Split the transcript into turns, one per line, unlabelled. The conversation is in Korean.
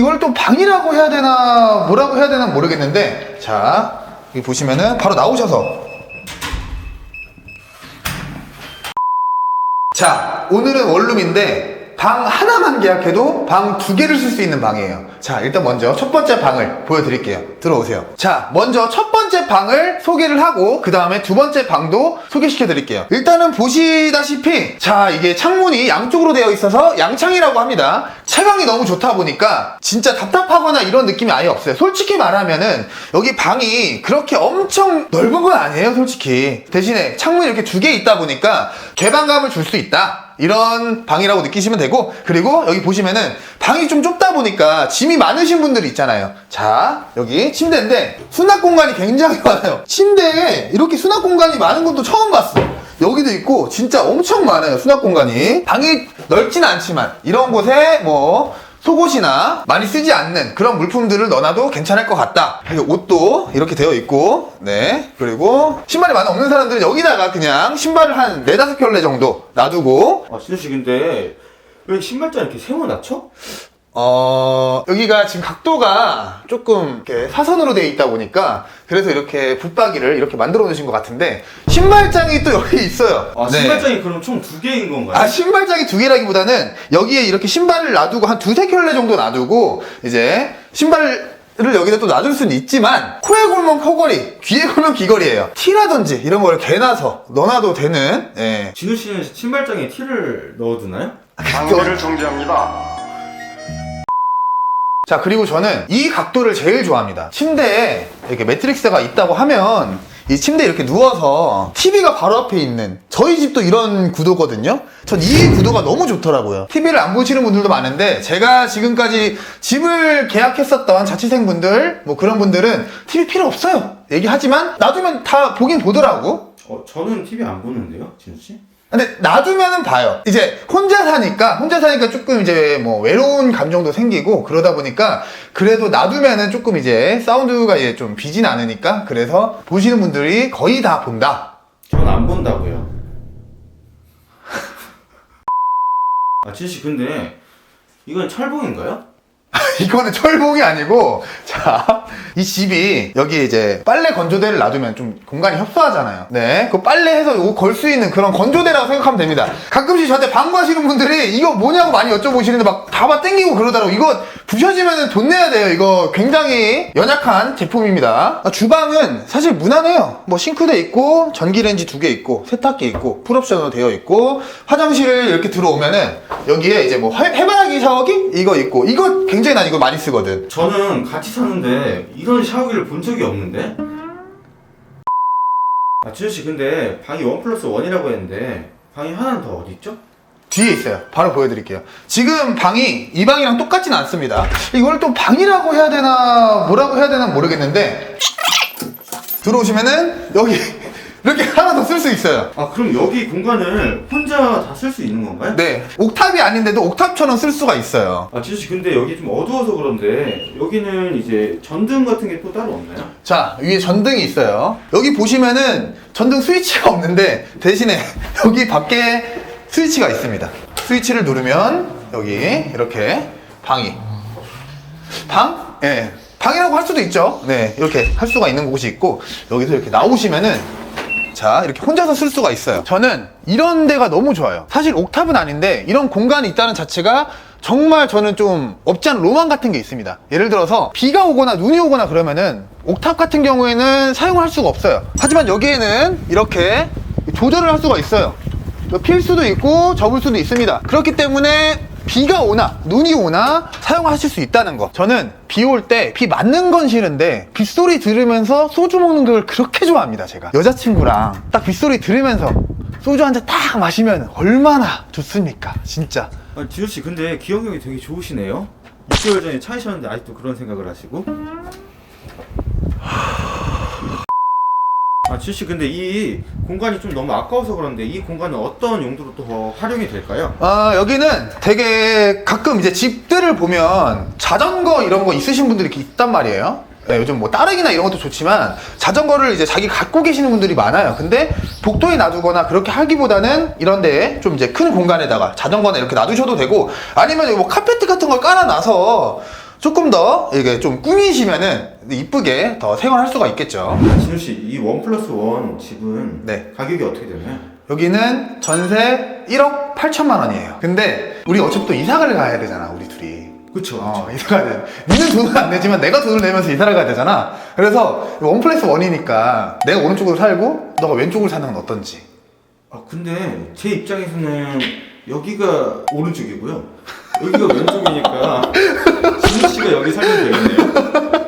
이걸 또 방이라고 해야 되나 뭐라고 해야 되나 모르겠는데 자 여기 보시면은 바로 나오셔서. 자 오늘은 원룸인데 방 하나만 계약해도 방 두 개를 쓸 수 있는 방이에요. 자 일단 먼저 첫 번째 방을 보여드릴게요. 들어오세요. 자 먼저 첫 번째 방을 소개를 하고 그 다음에 두 번째 방도 소개시켜 드릴게요. 일단은 보시다시피 자 이게 창문이 양쪽으로 되어 있어서 양창이라고 합니다. 채광이 너무 좋다 보니까 진짜 답답하거나 이런 느낌이 아예 없어요. 솔직히 말하면은 여기 방이 그렇게 엄청 넓은 건 아니에요 솔직히. 대신에 창문이 이렇게 두 개 있다 보니까 개방감을 줄 수 있다. 이런 방이라고 느끼시면 되고 그리고 여기 보시면은 방이 좀 좁다 보니까 짐이 많으신 분들이 있잖아요. 자 여기 침대인데 수납 공간이 굉장히 많아요. 침대에 이렇게 수납 공간이 많은 것도 처음 봤어. 여기도 있고 진짜 엄청 많아요 수납 공간이. 방이 넓진 않지만 이런 곳에 뭐 속옷이나 많이 쓰지 않는 그런 물품들을 넣어놔도 괜찮을 것 같다. 옷도 이렇게 되어 있고, 네. 그리고 신발이 많이 없는 사람들은 여기다가 그냥 신발을 한 네다섯 켤레 정도 놔두고,
아 진우 씨 근데 왜 신발장 이렇게 세워놨죠?
어, 여기가 지금 각도가 조금 이렇게 사선으로 되어 있다 보니까 그래서 이렇게 붙박이를 이렇게 만들어 놓으신 것 같은데 신발장이 또 여기 있어요.
아
네.
신발장이 그럼 총 두 개인 건가요?
아, 신발장이 두 개라기보다는 여기에 이렇게 신발을 놔두고 한 두세 켤레 정도 놔두고 이제 신발을 여기다 또 놔둘 수는 있지만 코에 걸면 코걸이, 귀에 걸면 귀걸이에요. 티라든지 이런 걸 개놔서 넣어놔도 되는 예.
진우 씨는 신발장에 티를 넣어두나요?
장비를 정지합니다.
자 그리고 저는 이 각도를 제일 좋아합니다. 침대에 이렇게 매트릭스가 있다고 하면 이 침대에 이렇게 누워서 TV가 바로 앞에 있는 저희 집도 이런 구도거든요. 전 이 구도가 너무 좋더라고요. TV를 안 보시는 분들도 많은데 제가 지금까지 집을 계약했었던 자취생분들 뭐 그런 분들은 TV 필요 없어요. 얘기하지만 놔두면 다 보긴 보더라고.
어 저는 TV 안 보는데요, 진우 씨?
근데 놔두면은 봐요. 이제 혼자 사니까 혼자 사니까 조금 이제 뭐 외로운 감정도 생기고 그러다 보니까 그래도 놔두면은 조금 이제 사운드가 이제 좀 비진 않으니까 그래서 보시는 분들이 거의 다 본다.
저는 안 본다고요. 아 진우 씨 근데 이건 철봉인가요?
이거는 철봉이 아니고 자 이 집이 여기 이제 빨래 건조대를 놔두면 좀 공간이 협소하잖아요. 네, 그 빨래해서 옷걸수 있는 그런 건조대라고 생각하면 됩니다. 가끔씩 저한테 방구하시는 분들이 이거 뭐냐고 많이 여쭤보시는데 막 다바 땡기고 그러더라고. 이거 부셔지면 돈 내야 돼요. 이거 굉장히 연약한 제품입니다. 아, 주방은 사실 무난해요. 뭐 싱크대 있고 전기레인지 두 개 있고 세탁기 있고 풀옵션으로 되어 있고 화장실 이렇게 들어오면은 여기에 이제 뭐 해- 해바라기 샤워기 이거 있고 이거 굉장히 난 이거 많이 쓰거든.
저는 같이 사는데 이런 샤워기를 본 적이 없는데? 아 진우 씨 근데 방이 원 플러스 원이라고 했는데 방이 하나는 더 어디 있죠?
뒤에 있어요. 바로 보여드릴게요. 지금 방이 이 방이랑 똑같진 않습니다. 이걸 또 방이라고 해야 되나 뭐라고 해야 되나 모르겠는데 들어오시면은 여기 이렇게 하나 더 쓸 수 있어요.
아 그럼 여기 공간을 혼자 다 쓸 수 있는 건가요?
네, 옥탑이 아닌데도 옥탑처럼 쓸 수가 있어요.
아 진우 씨 근데 여기 좀 어두워서 그런데 여기는 이제 전등 같은 게 또 따로 없나요?
자, 위에 전등이 있어요. 여기 보시면은 전등 스위치가 없는데 대신에 여기 밖에 스위치가 있습니다. 스위치를 누르면 여기 이렇게 방이 방? 예. 방이라고 할 수도 있죠. 네, 이렇게 할 수가 있는 곳이 있고 여기서 이렇게 나오시면은 자, 이렇게 혼자서 쓸 수가 있어요. 저는 이런 데가 너무 좋아요. 사실 옥탑은 아닌데 이런 공간이 있다는 자체가 정말 저는 좀 없지 않은 로망 같은 게 있습니다. 예를 들어서 비가 오거나 눈이 오거나 그러면은 옥탑 같은 경우에는 사용을 할 수가 없어요. 하지만 여기에는 이렇게 조절을 할 수가 있어요. 필 수도 있고 접을 수도 있습니다. 그렇기 때문에 비가 오나 눈이 오나 사용하실 수 있다는 거. 저는 비 올 때 비 맞는 건 싫은데 빗소리 들으면서 소주 먹는 걸 그렇게 좋아합니다. 제가 여자친구랑 딱 빗소리 들으면서 소주 한 잔 딱 마시면 얼마나 좋습니까? 진짜.
아 진우 씨 근데 기억력이 되게 좋으시네요. 6개월 전에 차이셨는데 아직도 그런 생각을 하시고. 아 진우 씨 근데 이 공간이 좀 너무 아까워서 그런데 이 공간은 어떤 용도로 또 활용이 될까요?
아, 여기는 되게 가끔 이제 집들을 보면 자전거 이런 거 있으신 분들이 이렇게 있단 말이에요. 네, 요즘 뭐 따릉이나 이런 것도 좋지만 자전거를 이제 자기 갖고 계시는 분들이 많아요. 근데 복도에 놔두거나 그렇게 하기보다는 이런 데에 좀 이제 큰 공간에다가 자전거나 이렇게 놔두셔도 되고 아니면 뭐 카페트 같은 걸 깔아놔서 조금 더 이게 좀 꾸미시면은 이쁘게 더 생활할 수가 있겠죠.
진우 씨, 이 원 플러스 원 집은
네.
가격이 어떻게 되나요?
여기는 전세 1억 8천만 원이에요. 근데 우리 어차피 또 이사가를 가야 되잖아, 우리 둘이.
그쵸,
어, 이사 가야 돼. 니는 돈을 안 내지만 내가 돈을 내면서 이사를 가야 되잖아. 그래서 원 플러스 원이니까 내가 오른쪽으로 살고 너가 왼쪽으로 사는 건 어떤지.
아 근데 제 입장에서는 여기가 오른쪽이고요. 여기가 왼쪽이니까 여기 설명 되겠네요.